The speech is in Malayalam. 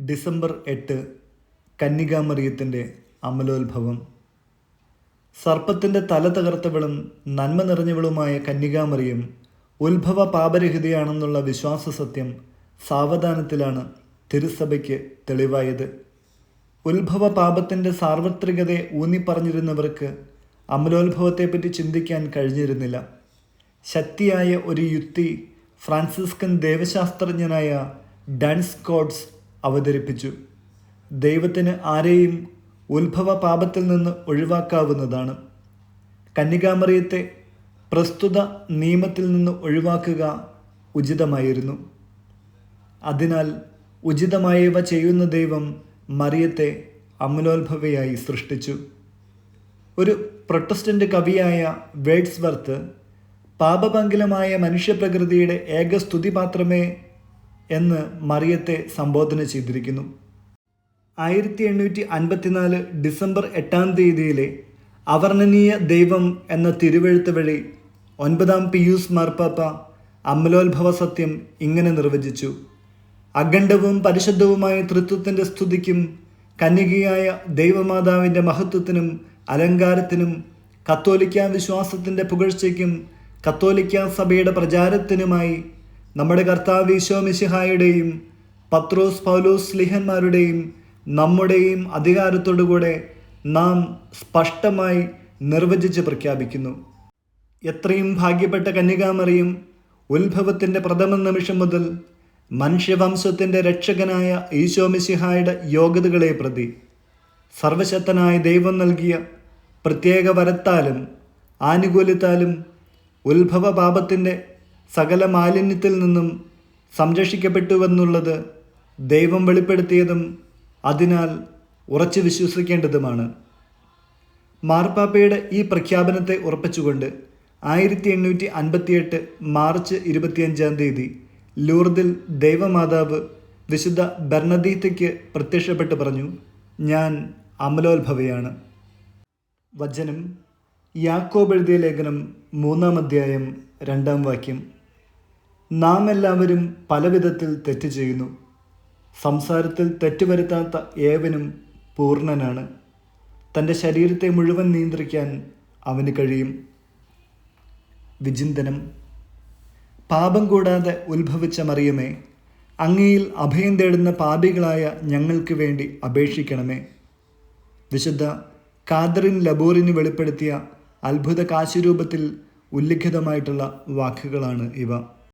ഡിസംബർ എട്ട് കന്യകാമറിയത്തിന്റെ അമലോത്ഭവം. സർപ്പത്തിന്റെ തല തകർത്തവളും നന്മ നിറഞ്ഞവളുമായ കന്യകാമറിയം ഉത്ഭവ പാപരഹിതയാണെന്നുള്ള വിശ്വാസ സത്യം സാവധാനത്തിലാണ് തിരുസഭയ്ക്ക് തെളിവായത്. ഉത്ഭവ പാപത്തിന്റെ സാർവത്രികതയെ ഊന്നിപ്പറഞ്ഞിരുന്നവർക്ക് അമലോത്ഭവത്തെപ്പറ്റി ചിന്തിക്കാൻ കഴിഞ്ഞിരുന്നില്ല. ശക്തിയായ ഒരു യുക്തി ഫ്രാൻസിസ്കൻ ദേവശാസ്ത്രജ്ഞനായ ഡാൻ സ്കോട്ട്സ് അവതരിപ്പിച്ചു. ദൈവത്തിന് ആരെയും ഉത്ഭവ പാപത്തിൽ നിന്ന് ഒഴിവാക്കാവുന്നതാണ്. കന്യകാമറിയത്തെ പ്രസ്തുത നിയമത്തിൽ നിന്ന് ഒഴിവാക്കുക ഉചിതമായിരുന്നു. അതിനാൽ ഉചിതമായവ ചെയ്യുന്ന ദൈവം മറിയത്തെ അമലോത്ഭവയായി സൃഷ്ടിച്ചു. ഒരു പ്രൊട്ടസ്റ്റന്റ് കവിയായ വേഡ്സ്വർത്ത് പാപപങ്കിലമായ മനുഷ്യപ്രകൃതിയുടെ ഏക സ്തുതിപാത്രമേ എന്ന് മറിയത്തെ സംബോധന ചെയ്തിരിക്കുന്നു. ആയിരത്തി എണ്ണൂറ്റി അൻപത്തിനാല് ഡിസംബർ എട്ടാം തീയതിയിലെ അവർണനീയ ദൈവം എന്ന തിരുവെഴുത്ത് വഴി ഒൻപതാം പിയൂസ് മാർപ്പാപ്പ അമലോത്ഭവ സത്യം ഇങ്ങനെ നിർവചിച്ചു. അഖണ്ഡവും പരിശുദ്ധവുമായ തൃത്വത്തിന്റെ സ്തുതിക്കും കന്യകയായ ദൈവമാതാവിന്റെ മഹത്വത്തിനും അലങ്കാരത്തിനും കത്തോലിക്ക വിശ്വാസത്തിന്റെ പുകഴ്ചയ്ക്കും കത്തോലിക്ക സഭയുടെ പ്രചാരത്തിനുമായി നമ്മുടെ കർത്താവ് ഈശോമിശിഹായുടെയും പത്രോസ് പൗലോസ് ലിഹന്മാരുടെയും നമ്മുടെയും അധികാരത്തോടുകൂടെ നാം സ്പഷ്ടമായി നിർവചിച്ച് പ്രഖ്യാപിക്കുന്നു. എത്രയും ഭാഗ്യപ്പെട്ട കന്യകാമറിയും ഉത്ഭവത്തിന്റെ പ്രഥമ നിമിഷം മുതൽ മനുഷ്യവംശത്തിന്റെ രക്ഷകനായ ഈശോ മിശിഹായുടെ യോഗ്യതകളെ പ്രതി സർവശക്തനായ ദൈവം നൽകിയ പ്രത്യേക വരത്താലും ആനുകൂല്യത്താലും ഉത്ഭവ പാപത്തിന്റെ സകല മാലിന്യത്തിൽ നിന്നും സംരക്ഷിക്കപ്പെട്ടുവെന്നുള്ളത് ദൈവം വെളിപ്പെടുത്തിയതും അതിനാൽ ഉറച്ചു വിശ്വസിക്കേണ്ടതുമാണ്. മാർപ്പാപ്പയുടെ ഈ പ്രഖ്യാപനത്തെ ഉറപ്പിച്ചുകൊണ്ട് ആയിരത്തി എണ്ണൂറ്റി അൻപത്തിയെട്ട് മാർച്ച് ഇരുപത്തിയഞ്ചാം തീയതി ലൂർദിൽ ദൈവമാതാവ് വിശുദ്ധ ബർണദീത്തയ്ക്ക് പ്രത്യക്ഷപ്പെട്ട് പറഞ്ഞു ഞാൻ അമലോത്ഭവയാണ്. വചനം യാക്കോബ് എഴുതിയ ലേഖനം മൂന്നാം അധ്യായം രണ്ടാം വാക്യം. നാം എല്ലാവരും പലവിധത്തിൽ തെറ്റ് ചെയ്യുന്നു. സംസാരത്തിൽ തെറ്റുവരുത്താത്ത ഏവനും പൂർണനാണ്. തന്റെ ശരീരത്തെ മുഴുവൻ നിയന്ത്രിക്കാൻ അവന് കഴിയും. വിചിന്തനം. പാപം കൂടാതെ ഉത്ഭവിച്ച മറിയമേ അങ്ങയിൽ അഭയം തേടുന്ന പാപികളായ ഞങ്ങൾക്ക് വേണ്ടി അപേക്ഷിക്കണമേ. വിശുദ്ധ കാദറിൻ ലബോറിന് വെളിപ്പെടുത്തിയ അത്ഭുത കാശിരൂപത്തിൽ ഉല്ലിഖിതമായിട്ടുള്ള വാക്കുകളാണ് ഇവ.